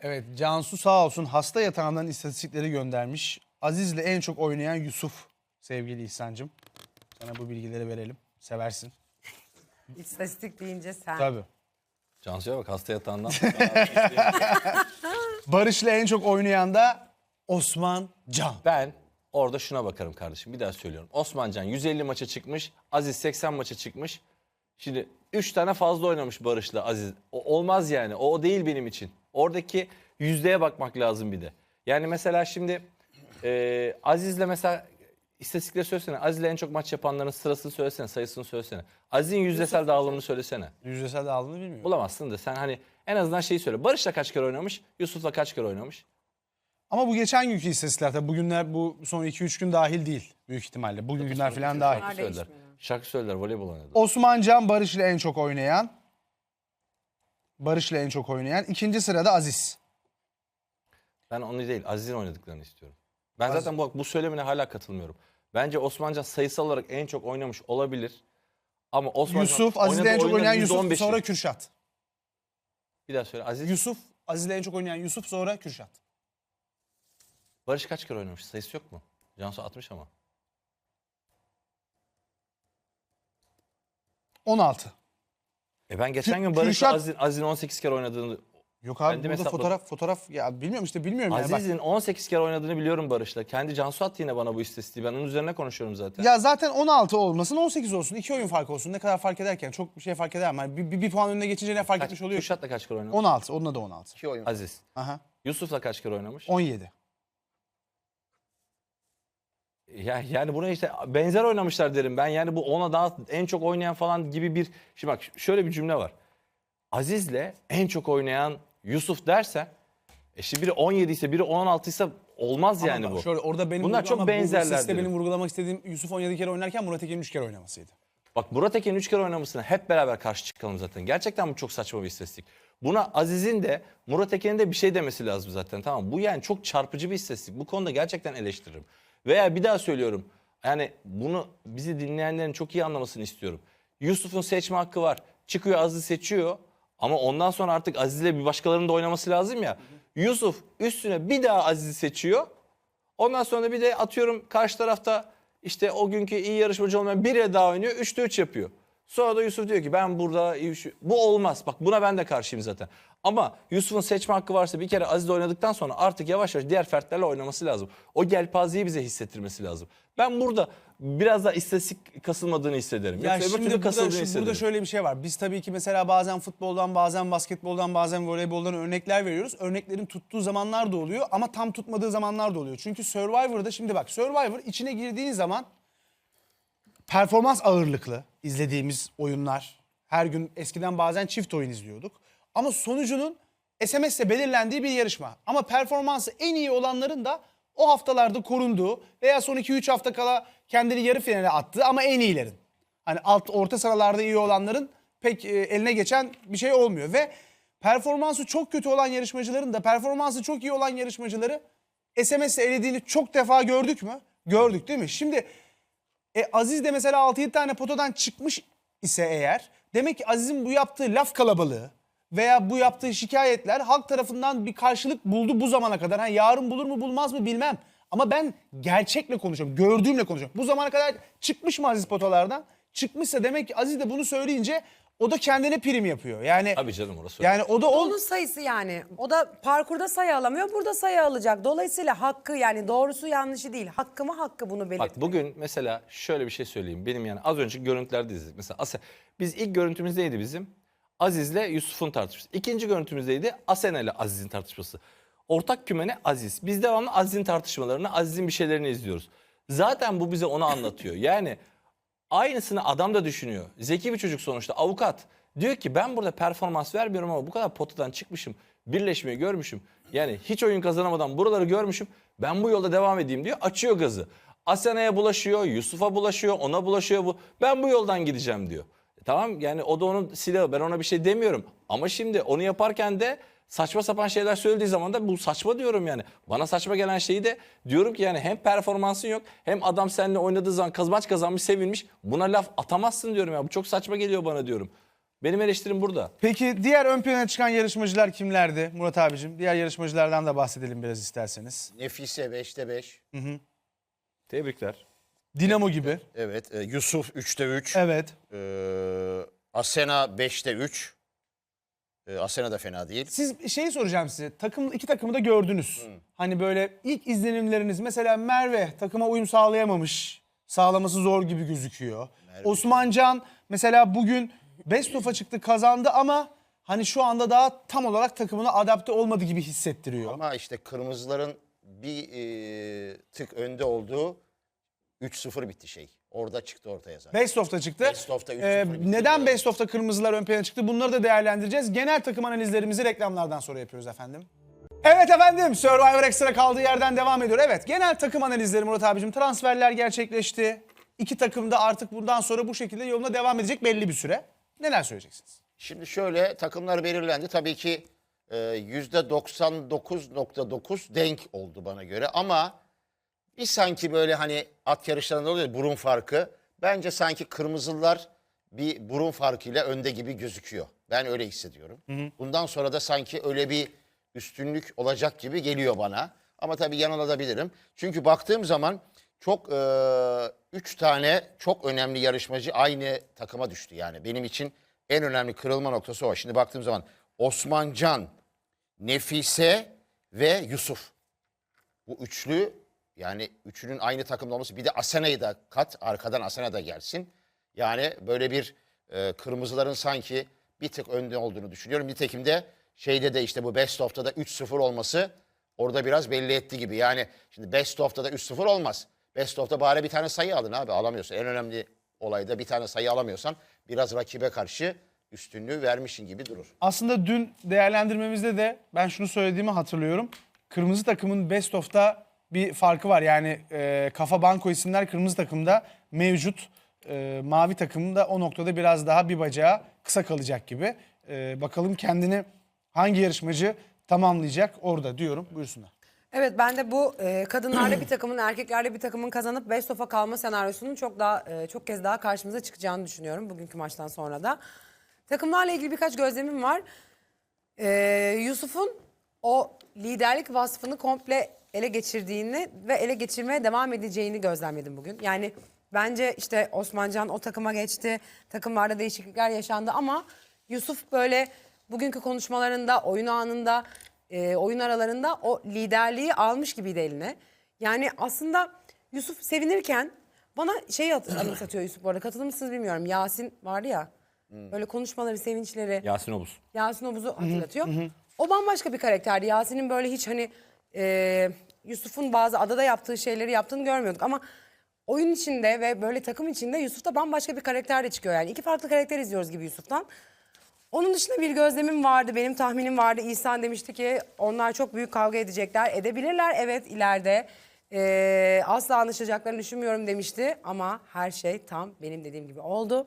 Evet Cansu sağ olsun hasta yatağından istatistikleri göndermiş. Aziz'le en çok oynayan Yusuf sevgili İhsan'cığım. Sana bu bilgileri verelim. Seversin. İstatistik deyince sen. Tabii. Cansu'ya bak hasta yatağından. Barış'la en çok oynayan da Osman Can. ben orada şuna bakarım kardeşim. Bir daha söylüyorum. Osmancan 150 maça çıkmış. Aziz 80 maça çıkmış. Şimdi 3 tane fazla oynamış Barış'la Aziz. O, olmaz yani. O, o değil benim için. Oradaki yüzdeye bakmak lazım bir de. Yani mesela şimdi e, Aziz'le mesela istatistikleri söylesene. Aziz'le en çok maç yapanların sırasını söylesene, sayısını söylesene. Aziz'in yüzdesel dağılımını söylesene. Yüzdesel dağılımını bilmiyorum. Bulamazsın da sen hani en azından şeyi söyle. Barış'la kaç kere oynamış? Yusuf'la kaç kere oynamış? Ama bu geçen günkü istatistikler tabii bugünler bu son 2-3 gün dahil değil büyük ihtimalle. Bugün günler falan dahil. Şarkı değişmiyor. Şarkı söylediler, voleybol oynadı. Osman Can Barış'la en çok oynayan. Barış'la en çok oynayan. İkinci sırada Aziz. Ben onu değil, Aziz'in oynadıklarını istiyorum. Ben zaten bu, bu söylemine hala katılmıyorum. Bence Osmancan sayısal olarak en çok oynamış olabilir. Ama Osmancan Yusuf, Aziz'le en çok oynayan Yusuf %15'i. sonra Kürşat. Bir daha söyle. Aziz, Yusuf, Aziz'le en çok oynayan Yusuf sonra Kürşat. Barış kaç kere oynamış? Sayısı yok mu? Cansu 60 ama. 16. E ben geçen gün Barış'la Kürşat- Aziz'in, Aziz'in 18 kere oynadığını... Yok abi Kendim burada hesapladım. fotoğraf fotoğraf ya bilmiyorum işte bilmiyorum yani. Bak, Aziz'in 18 kere oynadığını biliyorum Barış'la. Kendi Cansu attı yine bana bu istatistiği. Ben onun üzerine konuşuyorum zaten. ya zaten 16 olmasın 18 olsun. 2 oyun farkı olsun. Ne kadar fark ederken çok bir şey fark eder? Hani bir, bir, bir puan önüne geçince ne fark kaç, etmiş oluyor? Kürşat'la kaç kere oynamış? 16. Onunla da 16. 2 oyun. Aziz. Aha. Yusuf'la kaç kere oynamış? 17. Ya, yani buna işte benzer oynamışlar derim ben. Yani bu ona daha en çok oynayan falan gibi bir... Şimdi bak şöyle bir cümle var. Aziz'le en çok oynayan Yusuf dersen... E şimdi biri 17 ise biri 16 ise olmaz yani Ama bu. Şöyle orada benim Bunlar çok bu benzerler derim. benim vurgulamak istediğim Yusuf 17 kere oynarken Murat Eken'in 3 kere oynamasıydı. Bak Murat Eken'in 3 kere oynamasına hep beraber karşı çıkalım zaten. Gerçekten bu çok saçma bir istatistik. Buna Aziz'in de Murat Eken'in de bir şey demesi lazım zaten tamam? Bu yani çok çarpıcı bir istatistik. Bu konuda gerçekten eleştiririm. Veya bir daha söylüyorum. Yani bunu bizi dinleyenlerin çok iyi anlamasını istiyorum. Yusuf'un seçme hakkı var. Çıkıyor Aziz seçiyor. Ama ondan sonra artık Aziz'le bir başkalarının da oynaması lazım ya. Yusuf üstüne bir daha Aziz'i seçiyor. Ondan sonra bir de atıyorum karşı tarafta işte o günkü iyi yarışmacı olmayan biri daha oynuyor. 3'te 3 yapıyor. Sonra da Yusuf diyor ki ben burada Bu olmaz. Bak buna ben de karşıyım zaten. Ama Yusuf'un seçme hakkı varsa bir kere Aziz'le oynadıktan sonra artık yavaş yavaş diğer fertlerle oynaması lazım. O gelpazeyi bize hissettirmesi lazım. Ben burada biraz daha istatistik kasılmadığını hissederim. Ya Yoksa şimdi burada, şu- hissederim. burada şöyle bir şey var. Biz tabii ki mesela bazen futboldan, bazen basketboldan, bazen voleyboldan örnekler veriyoruz. Örneklerin tuttuğu zamanlar da oluyor ama tam tutmadığı zamanlar da oluyor. Çünkü Survivor'da şimdi bak Survivor içine girdiğin zaman performans ağırlıklı izlediğimiz oyunlar. Her gün eskiden bazen çift oyun izliyorduk. Ama sonucunun SMS'le belirlendiği bir yarışma. Ama performansı en iyi olanların da o haftalarda korunduğu veya son 2-3 hafta kala kendini yarı finale attığı ama en iyilerin. Hani alt orta sıralarda iyi olanların pek e, eline geçen bir şey olmuyor ve performansı çok kötü olan yarışmacıların da performansı çok iyi olan yarışmacıları SMS'le elediğini çok defa gördük mü? Gördük değil mi? Şimdi e, Aziz de mesela 6-7 tane potadan çıkmış ise eğer demek ki Aziz'in bu yaptığı laf kalabalığı veya bu yaptığı şikayetler halk tarafından bir karşılık buldu bu zamana kadar. Ha, yarın bulur mu bulmaz mı bilmem. Ama ben gerçekle konuşuyorum, gördüğümle konuşuyorum. Bu zamana kadar çıkmış mı Aziz potalardan? Çıkmışsa demek ki Aziz de bunu söyleyince o da kendine prim yapıyor. Yani Tabii canım orası öyle. yani o da o Onun sayısı yani. O da parkurda sayı alamıyor, burada sayı alacak. Dolayısıyla hakkı yani doğrusu yanlışı değil. Hakkı mı hakkı bunu belir. Bak bugün mesela şöyle bir şey söyleyeyim. Benim yani az önce görüntülerde izledik. Mesela Ase, biz ilk görüntümüz neydi bizim? Aziz'le Yusuf'un tartışması. İkinci görüntümüz neydi? Asena ile Aziz'in tartışması. Ortak kümene Aziz. Biz devamlı Aziz'in tartışmalarını, Aziz'in bir şeylerini izliyoruz. Zaten bu bize onu anlatıyor. Yani aynısını adam da düşünüyor. Zeki bir çocuk sonuçta avukat. Diyor ki ben burada performans vermiyorum ama bu kadar potadan çıkmışım. Birleşmeyi görmüşüm. Yani hiç oyun kazanamadan buraları görmüşüm. Ben bu yolda devam edeyim diyor. Açıyor gazı. Asena'ya bulaşıyor, Yusuf'a bulaşıyor, ona bulaşıyor bu. Ben bu yoldan gideceğim diyor. E tamam yani o da onun silahı. Ben ona bir şey demiyorum. Ama şimdi onu yaparken de saçma sapan şeyler söylediği zaman da bu saçma diyorum yani. Bana saçma gelen şeyi de diyorum ki yani hem performansın yok hem adam seninle oynadığı zaman kazmaç kazanmış sevinmiş. Buna laf atamazsın diyorum ya. Bu çok saçma geliyor bana diyorum. Benim eleştirim burada. Peki diğer ön plana çıkan yarışmacılar kimlerdi Murat abicim? Diğer yarışmacılardan da bahsedelim biraz isterseniz. Nefise 5'te 5. Tebrikler. Dinamo gibi. Evet. e, Yusuf 3'te 3. Evet. Ee, Asena 5'te 3. Ee, Asena da fena değil. Siz şeyi soracağım size. Takım iki takımı da gördünüz. Hani böyle ilk izlenimleriniz mesela Merve takıma uyum sağlayamamış. Sağlaması zor gibi gözüküyor. Osmancan mesela bugün Best of'a çıktı kazandı ama hani şu anda daha tam olarak takımına adapte olmadı gibi hissettiriyor. Ama işte kırmızıların bir e, tık önde olduğu 3-0 bitti şey. Orada çıktı ortaya zaten. Best of'ta çıktı. Best of'ta Ee, bitti. neden Best of'ta kırmızılar ön plana çıktı? Bunları da değerlendireceğiz. Genel takım analizlerimizi reklamlardan sonra yapıyoruz efendim. Evet efendim Survivor Extra kaldığı yerden devam ediyor. Evet genel takım analizleri Murat abicim. Transferler gerçekleşti. İki takım da artık bundan sonra bu şekilde yoluna devam edecek belli bir süre. Neler söyleyeceksiniz? Şimdi şöyle takımlar belirlendi. Tabii ki e, %99.9 denk oldu bana göre ama bir sanki böyle hani at yarışlarında oluyor ya, burun farkı. Bence sanki kırmızılar bir burun farkıyla önde gibi gözüküyor. Ben öyle hissediyorum. Bundan sonra da sanki öyle bir üstünlük olacak gibi geliyor bana. Ama tabii yanılabilirim. Çünkü baktığım zaman çok e, üç tane çok önemli yarışmacı aynı takıma düştü. Yani benim için en önemli kırılma noktası o. Şimdi baktığım zaman Osmancan, Nefise ve Yusuf. Bu üçlü yani üçünün aynı takımda olması bir de Asena'yı da kat arkadan Asena da gelsin. Yani böyle bir e, kırmızıların sanki bir tık önde olduğunu düşünüyorum. Nitekim de şeyde de işte bu Best of'ta da 3-0 olması orada biraz belli etti gibi. Yani şimdi Best of'ta da 3-0 olmaz. Best of'ta bari bir tane sayı alın abi alamıyorsun. En önemli olayda bir tane sayı alamıyorsan biraz rakibe karşı üstünlüğü vermişin gibi durur. Aslında dün değerlendirmemizde de ben şunu söylediğimi hatırlıyorum. Kırmızı takımın Best of'ta bir farkı var. Yani e, kafa banko isimler kırmızı takımda mevcut. E, mavi takımda o noktada biraz daha bir bacağı kısa kalacak gibi. E, bakalım kendini hangi yarışmacı tamamlayacak orada diyorum. Buyursunlar. Evet ben de bu e, kadınlarla bir takımın erkeklerle bir takımın kazanıp best of'a kalma senaryosunun çok daha e, çok kez daha karşımıza çıkacağını düşünüyorum bugünkü maçtan sonra da. Takımlarla ilgili birkaç gözlemim var. E, Yusuf'un o liderlik vasfını komple ele geçirdiğini ve ele geçirmeye devam edeceğini gözlemledim bugün. Yani bence işte Osmancan o takıma geçti. Takımlarda değişiklikler yaşandı ama Yusuf böyle bugünkü konuşmalarında, oyun anında, e, oyun aralarında o liderliği almış gibiydi eline. Yani aslında Yusuf sevinirken bana şey anımsatıyor Yusuf bu arada. Katılır mısınız bilmiyorum. Yasin vardı ya. Böyle konuşmaları, sevinçleri. Yasin Obuz. Yasin Obuz'u hatırlatıyor. O bambaşka bir karakterdi. Yasin'in böyle hiç hani e, Yusuf'un bazı adada yaptığı şeyleri yaptığını görmüyorduk ama oyun içinde ve böyle takım içinde Yusuf'ta bambaşka bir karakter de çıkıyor yani. iki farklı karakter izliyoruz gibi Yusuf'tan. Onun dışında bir gözlemim vardı, benim tahminim vardı. İhsan demişti ki onlar çok büyük kavga edecekler. Edebilirler evet ileride. Ee, asla anlaşacaklarını düşünmüyorum demişti ama her şey tam benim dediğim gibi oldu.